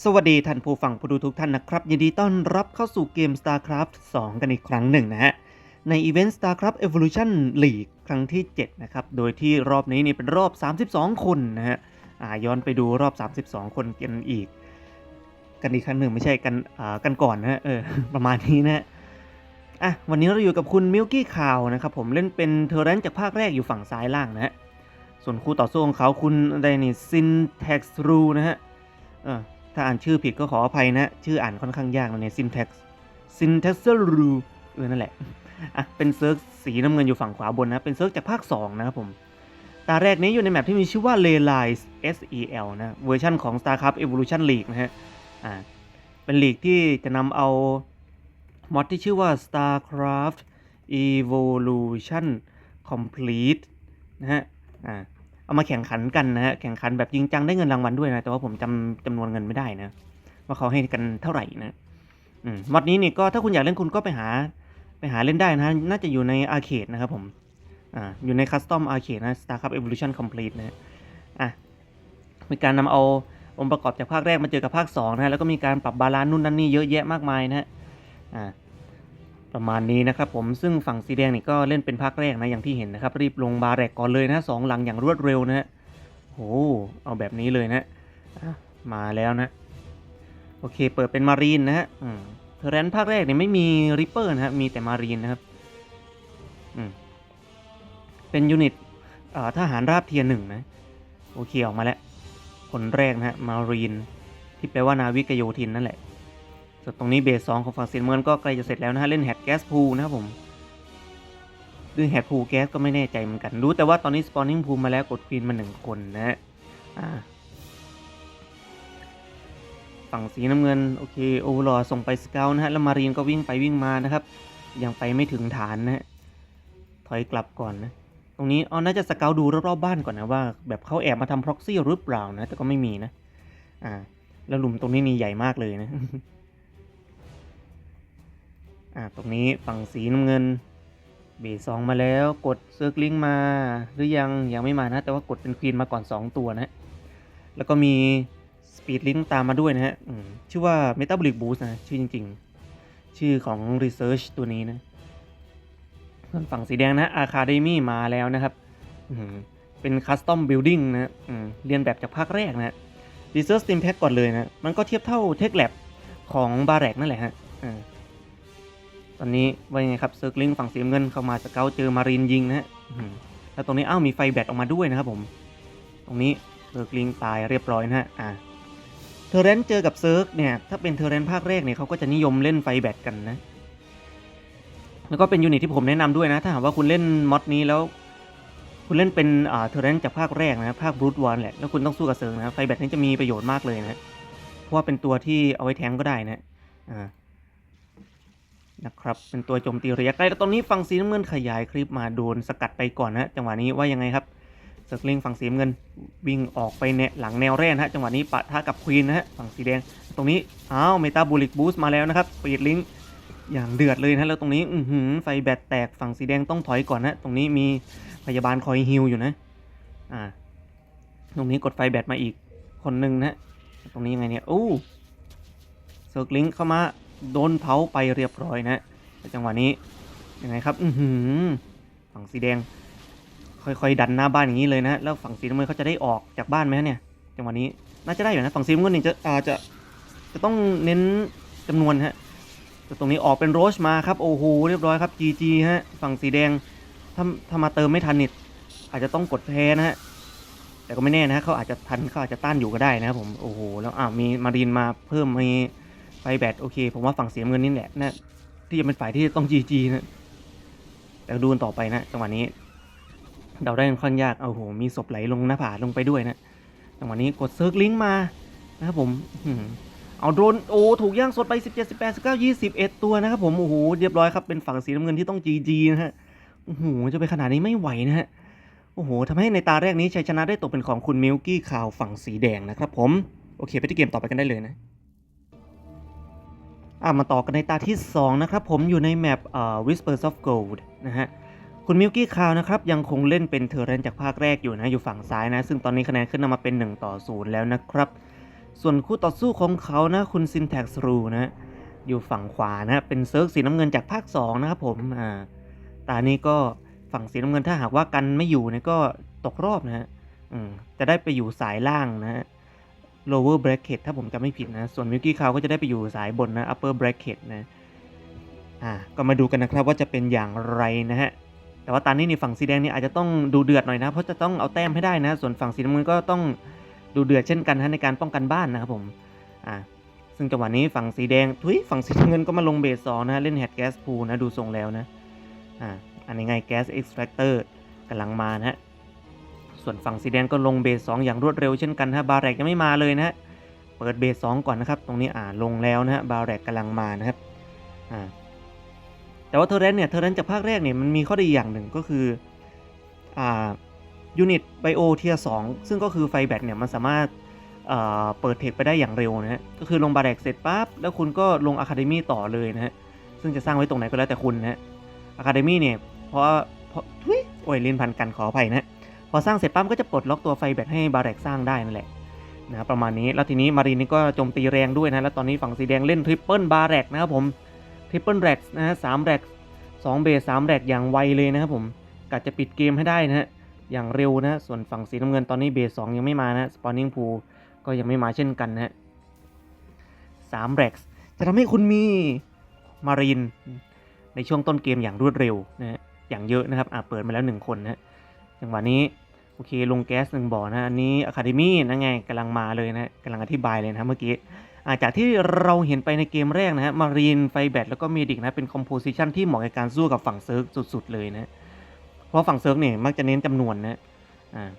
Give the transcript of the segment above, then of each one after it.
สวัสดีท่านผู้ฟังผู้ดูทุกท่านนะครับยินดีต้อนรับเข้าสู่เกม StarCraft 2 กันอีกครั้งหนึ่งนะฮะ ในอีเวนต์ StarCraft Evolution League ครั้งที่ 7 นะครับ โดยที่รอบนี้นี่เป็นรอบ 32 คนนะฮะย้อนไปดูรอบ 32 คนกันอีก กันอีกครั้งหนึ่งไม่ใช่กันกันก่อนนะเออประมาณนี้นะอะวันนี้เราอยู่กับคุณมิลกี้คาวนะครับผมเล่นเป็นเทอร์เรนจากภาคแรกอยู่ฝั่งซ้ายล่างนะฮะส่วนคู่ต่อสู้ของเขาคุณอะไรนี่ซินแท็กซ์รูนะฮะ ถ้าอ่านชื่อผิดก็ขออภัยนะ ชื่ออ่านค่อนข้างยากนะเนี่ย syntax syntax r u เออนั่นแหละ อะ เป็นเซิร์ฟสีน้ำเงินอยู่ฝั่งขวาบนนะ เป็นเซิร์ฟจากภาค 2 นะครับผม ตาแรกนี้อยู่ในแมปที่มีชื่อว่า Ley Lies SEL นะ เวอร์ชันของ StarCraft Evolution League นะฮะ อ่า เป็นลีกที่จะนำเอามอดที่ชื่อว่า StarCraft Evolution Complete นะฮะ อ่า เอามาแข่งขันกันนะฮะแข่งขันแบบจริงจังได้เงินรางวัลด้วยนะแต่ว่าผมจำจำนวนเงินไม่ได้นะ ว่าเขาให้กันเท่าไหร่นะอืมมอดนี้นี่ก็ถ้าคุณอยากเล่นคุณก็ไปหา ไปหาเล่นได้นะน่าจะอยู่ในอาร์เคดนะครับผมอ่าอยู่ในคัสตอมอาร์เคดนะ StarCraft Evolution Complete นะอะมีการนำเอาองค์ประกอบจากภาคแรกมาเจอกับภาค2นะฮะแล้วก็มีการปรับบาลานซ์นู่นนั่นนี่เยอะแยะมากมายนะฮะอ่า ประมาณนี้นะครับผมซึ่งฝั่งสีแดงนี่ก็เล่นเป็นภาคแรกนะอย่างที่เห็นนะครับ รีบลงบาแรกก่อนเลยนะสองหลังอย่างรวดเร็วนะฮะโอ้เอาแบบนี้เลยนะมาแล้วนะ โอเค เปิดเป็นมารีนนะฮะเทอร์แรนภาคแรกเนี่ยไม่มีริปเปอร์นะฮะมีแต่มารีนนะครับอืมเป็นยูนิตทหารราบเทียร์หนึ่งนะ โอเค ออกมาแล้ว คนแรกนะฮะมารีนที่แปลว่านาวิกโยธินนั่นแหละ ส่วนตรงนี้เบสสองของฝั่งเซียนเมืองก็ใกล้จะเสร็จแล้วนะฮะเล่นแฮดแก๊สพูนะครับผมหรือแฮดพูแก๊สก็ไม่แน่ใจเหมือนกัน รู้แต่ว่าตอนนี้สปอนนิ่งพูมาแล้วกดควีนมาหนึ่งคนนะฮะฝั่งสีน้ำเงินโอเคโอเวอร์ลอส่งไปสเกลนะฮะแล้วมารีนก็วิ่งไปวิ่งมานะครับยังไปไม่ถึงฐานนะฮะถอยกลับก่อนนะตรงนี้อ๋อน่าจะสเกลดูรอบๆบ้านก่อนนะว่า แบบเขาแอบมาทำพ็อกซี่หรือเปล่านะแต่ก็ไม่มีนะอ่าแล้วหลุมตรงนี้นี่ใหญ่มากเลยนะ อ่าตรงนี้ฝั่งสีน้ำเงินเบสสองมาแล้วกดเซิร์กลิงมาหรือยังยังไม่มานะ แต่ว่ากดเป็นควีนมาก่อน 2 ตัวนะแล้วก็มีสปีดลิงตามมาด้วยนะฮะชื่อว่า Metabolic Boost นะชื่อจริง ๆ ชื่อของ Research ตัวนี้นะส่วนฝั่งสีแดงนะ Academy มาแล้วนะครับเป็น Custom Building นะเรียนแบบจากภาคแรกนะ Research Steam Pack ก่อนเลยนะ มันก็เทียบเท่า Tech Lab ของ b a r r a c นั่นแหละฮะ อ่าตอนนี้ว่ายังไงครับเซิร์กลิงฝั่งสีน้ำเงินเข้ามาสเกลเจอมารีนยิงนะฮะแล้วตรงนี้อ้าวมีไฟแบตออกมาด้วยนะครับผม ตรงนี้เซิร์กลิงตายเรียบร้อยนะฮะอ่าเทอร์เรนเจอกับเซิร์กเนี่ยถ้าเป็นเทอร์เรนภาคแรกเนี่ยเขาก็จะนิยมเล่นไฟแบตกันนะ แล้วก็เป็นยูนิตที่ผมแนะนำด้วยนะ ถ้าหากว่าคุณเล่นมอดนี้แล้ว คุณเล่นเป็นอ่าเทอร์เรนจากภาคแรกนะภาคบรูทวันแหละแล้วคุณต้องสู้กับเซิร์กนะไฟแบตนี้จะมีประโยชน์มากเลยนะเพราะว่าเป็นตัวที่เอาไว้แทงก็ได้นะอ่า นะครับ เป็นตัวโจมตีระยะใกล้แล้วตอนนี้ฝั่งสีน้ำเงินขยายคลิปมาโดนสกัดไปก่อนนะจังหวะนี้ว่ายังไงครับเซิร์กลิงฝั่งสีน้ำเงินวิ่งออกไปเนี่ยหลังแนวแรกนะฮะจังหวะนี้ปะทะกับควีนนะฮะฝั่งสีแดง ตรงนี้อ้าวเมตาบูลิกบูสต์มาแล้วนะครับปีดลิงอย่างเดือดเลยนะแล้วตรงนี้อือหือไฟแบตแตกฝั่งสีแดงต้องถอยก่อนนะตรงนี้มีพยาบาลคอยฮิลอยู่นะอ่าตรงนี้กดไฟแบตมาอีกคนหนึ่งนะตรงนี้ยังไงเนี่ยโอ้เซิร์กลิงเข้ามา โดนเผาไปเรียบร้อยนะจังหวะนี้ยังไงครับ อือหือ ฝั่งสีแดง ค่อยๆ ดันหน้าบ้านอย่างนี้เลยนะแล้วฝั่งสีน้ำเงินเขาจะได้ออกจากบ้านไหมเนี่ยจังหวะนี้น่าจะได้อยู่นะฝั่งสีน้ำเงินนี่จะอาจจะจะต้องเน้นจำนวนฮะแต่ตรงนี้ออกเป็นโรชมาครับโอ้โหเรียบร้อยครับ GG ฮะฝั่งสีแดงถ้าถ้ามาเติมไม่ทันนิดอาจจะต้องกดแพ้นะฮะแต่ก็ไม่แน่นะฮะเขาอาจจะทันเขาอาจจะต้านอยู่ก็ได้นะครับผมโอ้โหแล้วอ่ามีมารีนมาเพิ่มมี ไฟแบตโอเค ผมว่าฝั่งเสียเงินนี่แหละนะที่จะเป็นฝ่ายที่ต้อง GG นะแต่ดูกันต่อไปนะจังหวะนี้เดาได้ค่อนข้างยากเอาโหมีศพไหลลงหน้าผาลงไปด้วยนะจังหวะนี้กดเซิร์กลิงก์มานะครับผมเอาโดรนโอ้ถูกย่างสดไป 17 18 19 21 ตัวนะครับผมโอ้โหเรียบร้อยครับเป็นฝั่งสีน้ำเงินที่ต้อง GG นะฮะโอ้โหจะไปขนาดนี้ไม่ไหวนะฮะโอ้โหทำให้ในตาแรกนี้ชัยชนะได้ตกเป็นของคุณมิลกี้ข่าวฝั่งสีแดงนะครับผมโอเค ไปที่เกมต่อไปกันได้เลยนะ อะมาต่อกันในตาที่ 2 นะครับ ผมอยู่ในแมปเอ่อ Whispers of Gold นะฮะคุณมิลกี้คาวนะครับยังคงเล่นเป็นเทอร์เรนจากภาคแรกอยู่นะ อยู่ฝั่งซ้ายนะ ซึ่งตอนนี้คะแนนขึ้นนำมาเป็น 1 ต่อ 0 แล้วนะครับ ส่วนคู่ต่อสู้ของเขานะคุณ Syntax Ru นะ อยู่ฝั่งขวานะเป็นเซิร์กสีน้ำเงินจากภาค 2 นะครับผมอ่าตานี้ก็ฝั่งสีน้ำเงินถ้าหากว่ากันไม่อยู่เนี่ยก็ตกรอบนะฮะอืมจะได้ไปอยู่สายล่างนะฮะ lower bracket ถ้าผมจำไม่ผิดนะ ส่วนมิ k กี้คาวก็จะได้ไปอยู่สายบนนะ upper bracket นะ อ่า ก็มาดูกันนะครับว่าจะเป็นอย่างไรนะฮะ แต่ว่าตอนนี้ในฝั่งสีแดงนี่อาจจะต้องดูเดือดหน่อยนะ เพราะจะต้องเอาแต้มให้ได้นะ ส่วนฝั่งสีน้ำเงินก็ต้องดูเดือดเช่นกันนะในการป้องกันบ้านนะครับผม อ่า ซึ่งจังหวะนี้ฝั่งสีแดง ทุยฝั่งสีน้ำเงินก็มาลงเบสสองนะเล่นแฮดแก๊สพูนะ ดูทรงแล้วนะ อ่า อันนี้ไงแก๊สเอ็กซ์แทรคเตอร์กำลังมานะฮะ ส่วนฝั่งสีแดงก็ลงเบสสองอย่างรวดเร็วเช่นกันฮะบาแรกยังไม่มาเลยนะฮะเปิดเบสสองก่อนนะครับ ตรงนี้อ่าลงแล้วนะฮะบาแรกกำลังมานะครับอ่าแต่ว่าเทอร์เรนเนี่ยเทอร์เรนจากภาคแรกเนี่ยมันมีข้อดีอย่างหนึ่งก็คืออ่ายูนิตไบโอเทียสองซึ่งก็คือไฟแบตเนี่ยมันสามารถเอ่อเปิดเทคไปได้อย่างเร็วนะฮะ ก็คือลงบาแรกเสร็จปั๊บ แล้วคุณก็ลงอะคาเดมี่ต่อเลยนะฮะ ซึ่งจะสร้างไว้ตรงไหนก็แล้วแต่คุณนะฮะอะคาเดมี่เนี่ย เพราะเพราะทุยโอ้ยเล่นพันกันขออภัยนะฮะ พอสร้างเสร็จปั๊บก็จะปลดล็อกตัวไฟแบตให้บาแรกสร้างได้นั่นแหละนะประมาณนี้แล้วทีนี้มารีนนี่ก็โจมตีแรงด้วยนะแล้วตอนนี้ฝั่งสีแดงเล่นทริปเปิลบาแรกนะครับผมทริปเปิลแรกนะฮะสามแรกสองเบสสามแรกอย่างไวเลยนะครับผมกะจะปิดเกมให้ได้นะฮะอย่างเร็วนะส่วนฝั่งสีน้ำเงินตอนนี้เบสสองยังไม่มานะสปอนนิ่งพูก็ยังไม่มาเช่นกันนะฮะสามแร็กจะทำให้คุณมีมารีนในช่วงต้นเกมอย่างรวดเร็วนะฮะอย่างเยอะนะครับอ่าเปิดมาแล้วหนึ่งคนนะฮะจังหวะนี้ อเคลงแก๊สหนึ่งบ่อนะอันนี้อะคาเดมี่นั่นไงกำลังมาเลยนะกำลังอธิบายเลยนะเมื่อกี้จากที่เราเห็นไปในเกมแรกนะฮะมารีนไฟแบตแล้วก็เมดิกนะเป็นคอมโพสิชันที่เหมาะกับการสู้กับฝั่งเซิร์กสุด ๆ เลยนะเพราะฝั่งเซิร์กเนี่ยมักจะเน้นจำนวนนะอ่า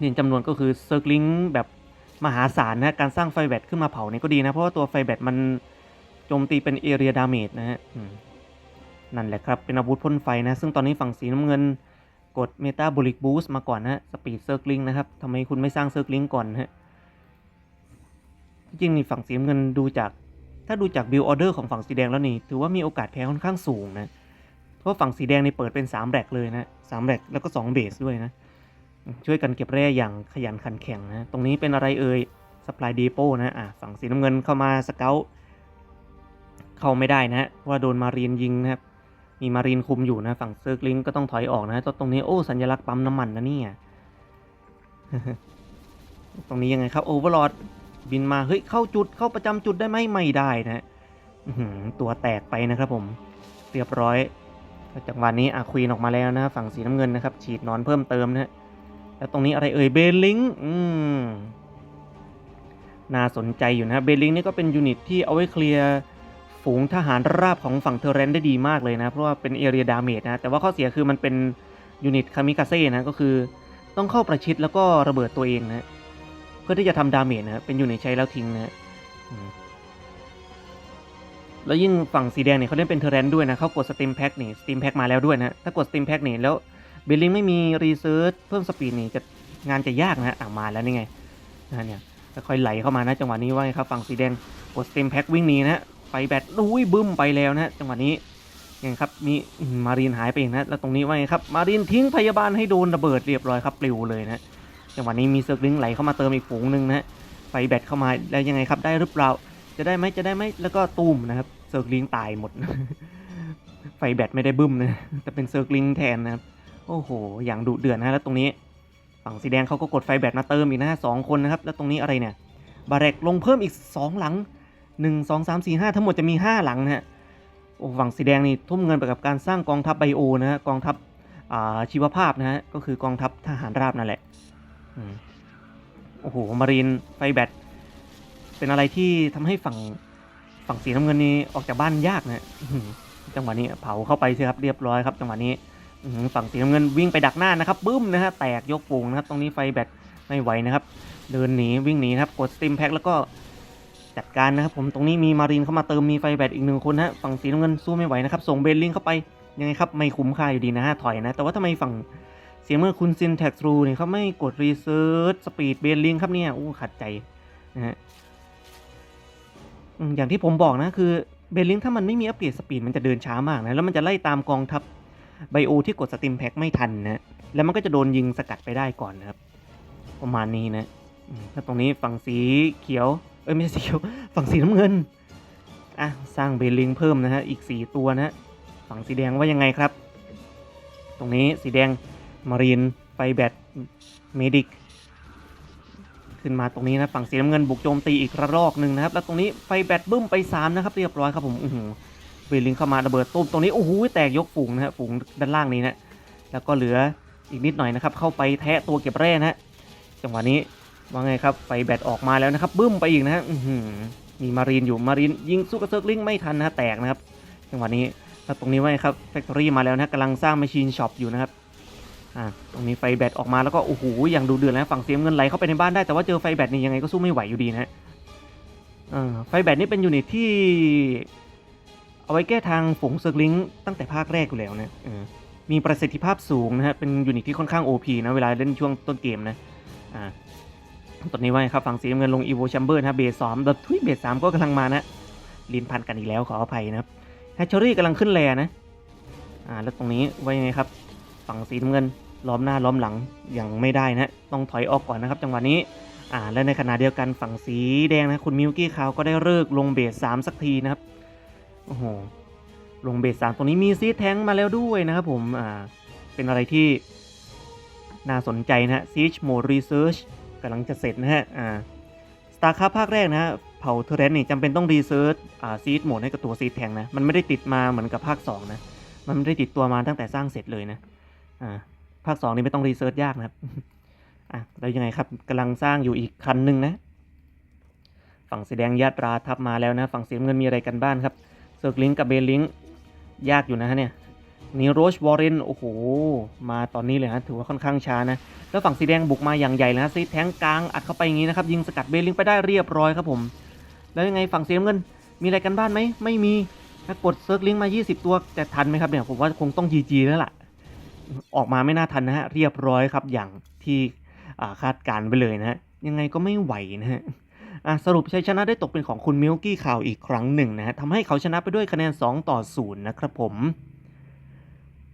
เน้นจำนวนก็คือเซิร์กลิงแบบมหาศาลนะการสร้างไฟแบตขึ้นมาเผาเนี่ยก็ดีนะเพราะว่าตัวไฟแบตมันโจมตีเป็นเอเรียดาเมจนะฮะนั่นแหละครับเป็นอาวุธพ่นไฟนะซึ่งตอนนี้ฝั่งสีน้ำเงิน กดเมตาบ o ลิกบูสต์มาก่อนนะสปีดเซิร์กลิงนะครับทำไมคุณไม่สร้างเซิร์กลิงก่อนฮะจริงนี่ฝั่งสีน้ำเงินดูจากถ้าดูจากบิลออเดอร์ของฝั่งสีแดงแล้วนี่ ถือว่ามีโอกาสแพ้ค่อนข้างสูงนะ เพราะฝั่งสีแดงนี่เปิดเป็น 3แรกเลยนะสามแรกแล้วก็ 2 เบสด้วยนะ ช่วยกันเก็บแร่อย่างขยันขันแข็งนะ ตรงนี้เป็นอะไรเอ่ยสปายดีโปนะอะฝั่งสีน้ำเงินเข้ามาสเกลเข้าไม่ได้นะเพราะว่าโดนมารีนยิงนะครับ มีมารีนคุมอยู่นะฝั่งเซิร์กลิงก็ต้องถอยออกนะตรงนี้โอ้สัญลักษณ์ปั๊มน้ำมันนะเนี่ยตรงนี้ยังไงครับโอเวอร์ลอดบินมาเฮ้ยเข้าจุดเข้าประจำจุดได้ไหมไม่ได้นะอื้อหือตัวแตกไปนะครับผมเรียบร้อยจังหวะนี้อาควีนออกมาแล้วนะฝั่งสีน้ำเงินนะครับ ฉีดนอนเพิ่มเติมนะฮะแล้วตรงนี้อะไรเอ่ยเบลลิงอืมน่าสนใจอยู่นะเบลลิงนี่ก็เป็นยูนิตที่เอาไว้เคลียร์ ฝูงทหารราบของฝั่งเทอร์เรนได้ดีมากเลยนะ เพราะว่าเป็นเอเรียดาเมจนะ แต่ว่าข้อเสียคือมันเป็นยูนิตคามิคาเซ่นะ ก็คือต้องเข้าประชิดแล้วก็ระเบิดตัวเองนะ เพื่อที่จะทำดาเมจนะ เป็นยูนิตใช้แล้วทิ้งนะแล้วยิ่งฝั่งสีแดงเนี่ยเขาเล่นเป็นเทอร์เรนด้วยนะเขากดสต e มแพ็กนี่สต e มแพ็กมาแล้วด้วยนะ ถ้ากดสต e มแพ็กนี่แล้วเบลลิงไม่มีรีเซิร์ชเพิ่มสปีดนี่จะงานจะยากนะอะมาแล้วนี่ไงนะเนี่ยค่อยไหลเข้ามานะจังหวะนี้ว่าไงครับฝั่งสีแดงกดสต e มแพ็กวิ่งหนีนะ ไฟแบตอุ้ยบึ้มไปแล้วนะจังหวะนี้ยังครับมีมารีนหายไปอีกนะแล้วตรงนี้ว่าไงครับมารีนทิ้งพยาบาลให้โดนระเบิดเรียบร้อยครับปลิวเลยนะจังหวะนี้มีเซิร์ฟลิงไหลเข้ามาเติมอีกฝูงหนึ่งนะไฟแบตเข้ามาแล้วยังไงครับได้หรือเปล่าจะได้ไหมจะได้ไหมแล้วก็ตุ้มนะครับเซิร์กลิงตายหมด ไฟแบตไม่ได้บึ้มนะแต่เป็นเซิร์กลิงแทนนะครับโอ้โห อย่างดุเดือดนะแล้วตรงนี้ฝั่งสีแดงเขาก็กดไฟแบตมาเติมอีกนะสองคนนะครับ แล้วตรงนี้อะไรเนี่ย บาเรกลงเพิ่มอีกสองหลัง หนึ่งสองสามสี่ห้าทั้งหมดจะมีห้าหลังนะฮะโอ้ฝั่งสีแดงนี่ทุ่มเงินไปกับการสร้างกองทัพไบโอนะฮะกองทัพอาชีวภาพนะฮะก็คือกองทัพทหารราบนั่นแหละอโอ้โหมารีนไฟแบตเป็นอะไรที่ทำให้ฝั่งฝั่งสีน้ำเงินนี่ออกจากบ้านยากนะจังหวะนี้เผาเข้าไปสิครับเรียบร้อยครับ จังหวะนี้ฝั่งสีน้ำเงินวิ่งไปดักหน้านะครับบึ้มนะฮะแตกยกปูงนะครับ ตรงนี้ไฟแบตไม่ไหวนะครับ เดินหนีวิ่งหนีครับกดสติมแพ็คแล้วก็ จัดการนะครับผมตรงนี้มีมารีนเข้ามาเติมมีไฟแบตอีกหนึ่งคนนะฮะฝั่งสีน้ำเงินสู้ไม่ไหวนะครับส่งเบลลิงเข้าไปยังไงครับไม่คุ้มค่าอยู่ดีนะฮะถอยนะแต่ว่าทำไมฝั่งเสียเมื่อคุณซินแท็กทรูเนี่ยเขาไม่กดรีเซิร์ชสปีดเบลลิงครับเนี่ยอู้ขัดใจนะฮะอย่างที่ผมบอกนะคือเบลลิงถ้ามันไม่มีอัปเกรดสปีดมันจะเดินช้ามากนะแล้วมันจะไล่ตามกองทัพไบโอที่กดสติมแพ็กไม่ทันนะแล้วมันก็จะโดนยิงสกัดไปได้ก่อนนะครับ ประมาณนี้นะอืมแล้วตรงนี้ฝั่งสีเขียว เอ้ยไม่ใช่สีเขียวฝั่งสีน้ำเงินอะสร้างเบลลิงเพิ่มนะฮะอีก 4 ตัวนะฝั่งสีแดงว่ายังไงครับ ตรงนี้สีแดงมารีนไฟแบตเมดิกขึ้นมาตรงนี้นะฝั่งสีน้ำเงินบุกโจมตีอีกระลอกหนึ่งนะครับ แล้วตรงนี้ไฟแบตบึ้มไป 3 นะครับ เรียบร้อยครับผมอือหือเบลิงเข้ามาระเบิดตุ้มตรงนี้โอ้โหแตกยกฝูงนะฮะฝูงด้านล่างนี้นะแล้วก็เหลืออีกนิดหน่อยนะครับ เข้าไปแทะตัวเก็บแร่นะฮะจังหวะนี้ ว่าไงครับ ไฟแบตออกมาแล้วนะครับบึ้มไปอีกนะฮะมีมารีนอยู่มารีนยิงสู้กับเซิร์กลิงไม่ทันนะฮะแตกนะครับจังหวะนี้แล้วตรงนี้ว่าไงครับแฟคทอรี่มาแล้วนะกำลังสร้างแมชชีนช็อปอยู่นะครับอ่าตรงนี้ไฟแบตออกมาแล้วก็โอ้โหอย่างดูเดือดแล้วฝั่งเสียเงินไหลเข้าไปในบ้านได้แต่ว่าเจอไฟแบตนี่ยังไงก็สู้ไม่ไหวอยู่ดีนะฮะอ่าไฟแบตนี่เป็นยูนิตที่ เอาไว้แก้ทางฝูงเซิร์กลิงตั้งแต่ภาคแรกอยู่แล้วนะมีประสิทธิภาพสูงนะฮะเป็นยูนิตที่ค่อนข้าง OP นะเวลาเล่นช่วงต้นเกมนะอ่า ตอนนี้ว่าครับฝั่งสีน้ำเงินลง Evo Chamber นะเบสสองแบบทุยเบสสามก็กำลังมานะลินพันกันอีกแล้วขออภัยนะครับแฮชเชอรี่กำลังขึ้นแลนะอ่าแล้วตรงนี้ว่ายังไงครับ ฝั่งสีน้ำเงินล้อมหน้าล้อมหลังยังไม่ได้นะ ต้องถอยออกก่อนนะครับ จังหวะนี้อ่าและในขณะเดียวกันฝั่งสีแดงนะคุณมิวกี้คาวก็ได้เลิกลงเบสสามสักทีนะครับโอ้โหลงเบสสามตรงนี้มีซีแทงมาแล้วด้วยนะครับผมอ่าเป็นอะไรที่น่าสนใจนะฮะ Siege Mode Research กำลังจะเสร็จนะฮะอ่า StarCraft ภาคแรกนะฮะเผาเทเรนนี่จำเป็นต้องรีเซิร์ชอ่าซีดโหมดให้กับตัวซีดแทงนะ มันไม่ได้ติดมาเหมือนกับภาค 2 นะ มันไม่ได้ติดตัวมาตั้งแต่สร้างเสร็จเลยนะอ่าภาค 2 นี่ไม่ต้องรีเซิร์ชยากนะครับอะแล้วยังไงครับกำลังสร้างอยู่อีกคันหนึ่งนะ ฝั่งสีแดงยาตราทับมาแล้วนะ ฝั่งสีน้ำเงินมีอะไรกันบ้างครับเซิร์กลิงกับเบลลิงยากอยู่นะฮะเนี่ย นี่โรชวอร์เรนโอ้โห มาตอนนี้เลยฮะถือว่าค่อนข้างช้านะ แล้วฝั่งสีแดงบุกมาอย่างใหญ่เลยนะซีแทงกลางอัดเข้าไปอย่างนี้นะครับ ยิงสกัดเบลลิงไปได้เรียบร้อยครับผม แล้วยังไงฝั่งสีน้ำเงิน มีอะไรกันบ้านไหมไม่มีถ้ากดเซิร์กลิงมา 20 ตัวจะทันไหมครับเนี่ยผมว่าคงต้อง GG แล้วล่ะ ออกมาไม่น่าทันนะฮะเรียบร้อยครับอย่างที่คาดการณ์ไปเลยนะฮะยังไงก็ไม่ไหวนะฮะอะสรุปชัยชนะได้ตกเป็นของคุณมิลกี้ข่าวอีกครั้งหนึ่งนะฮะทำให้เขาชนะไปด้วยคะแนน 2 ต่อ 0 นะครับผม